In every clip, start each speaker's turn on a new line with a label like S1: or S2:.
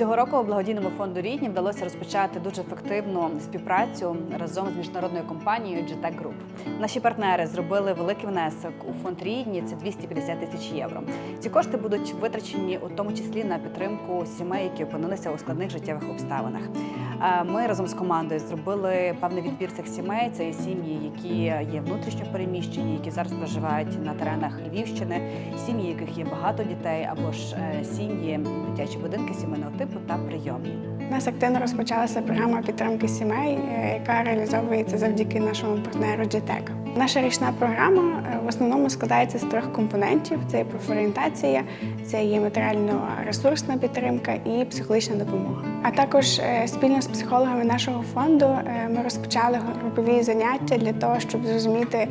S1: Цього року благодійному фонду рідні вдалося розпочати дуже ефективну співпрацю разом з міжнародною компанією GTEC Group. Наші партнери зробили великий внесок у фонд рідні. Це 250 тисяч євро. Ці кошти будуть витрачені у тому числі на підтримку сімей, які опинилися у складних життєвих обставинах. Ми разом з командою зробили певний відбір цих сімей. Це є сім'ї, які є внутрішньо переміщені, які зараз проживають на теренах Львівщини, сім'ї, яких є багато дітей, або ж е, сім'ї, дитячі будинки сімейного типу та прийомні.
S2: У нас активно розпочалася програма підтримки сімей, е, яка реалізовується завдяки нашому партнеру GTEC. Наша річна програма е, в основному складається з трьох компонентів: це є профорієнтація, це є матеріально-ресурсна підтримка і психологічна допомога. А також е, спільно з психологами нашого фонду ми розпочали групові заняття для того, щоб зрозуміти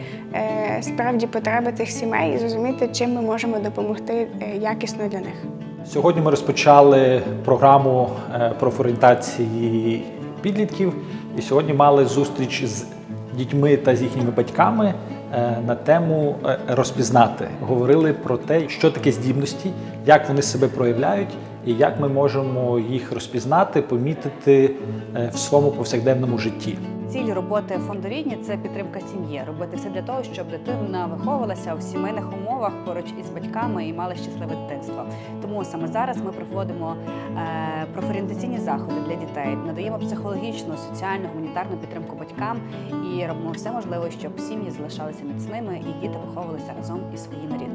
S2: справді потреби цих сімей і зрозуміти, чим ми можемо допомогти якісно для них.
S3: Сьогодні ми розпочали програму е, профорієнтації підлітків, і сьогодні мали зустріч з дітьми та з їхніми батьками е, на тему е, розпізнати. Говорили про те, що таке здібності, як вони себе проявляють, і як ми можемо їх розпізнати, помітити е, в своєму повсякденному житті.
S1: Ціль роботи фонду рідні це підтримка сім'ї, робити все для того, щоб дитина виховувалася в сімейних умовах поруч із батьками і мала щасливе дитинство. Тому саме зараз ми проводимо е, профорієнтаційні заходи для дітей, надаємо психологічну, соціальну, гуманітарну підтримку батькам і робимо все можливе, щоб сім'ї залишалися міцними і діти виховувалися разом із своїми рідними.